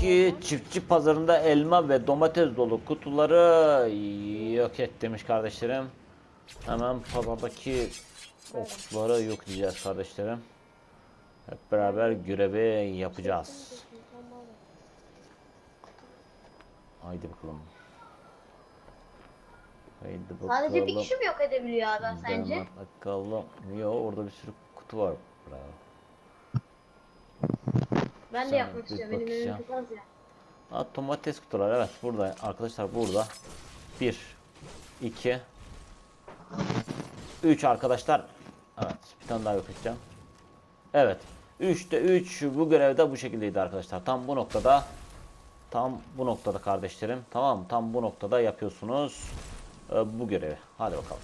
Taraftaki çiftçi pazarında elma ve domates dolu kutuları yok et demiş kardeşlerim. Hemen pazardaki o kutuları yok edeceğiz kardeşlerim. Hep beraber görevi yapacağız. Haydi bakalım. Haydi bakalım. Sadece bir kişi mi yok edebiliyor adam sence? Bakalım. Yo orada bir sürü kutu var. Bravo. Ben de yapmak istiyorum. Benim bakacağım. önüm çok az ya. Ha, domates kutuları evet burada arkadaşlar burada. 1 2 3 arkadaşlar. Evet bir tane daha yok edeceğim. Evet. 3'te 3 bu görevde bu şekildeydi arkadaşlar. Tam bu noktada tam bu noktada kardeşlerim. Tamam mı? Tam bu noktada yapıyorsunuz e, bu görevi. Hadi bakalım.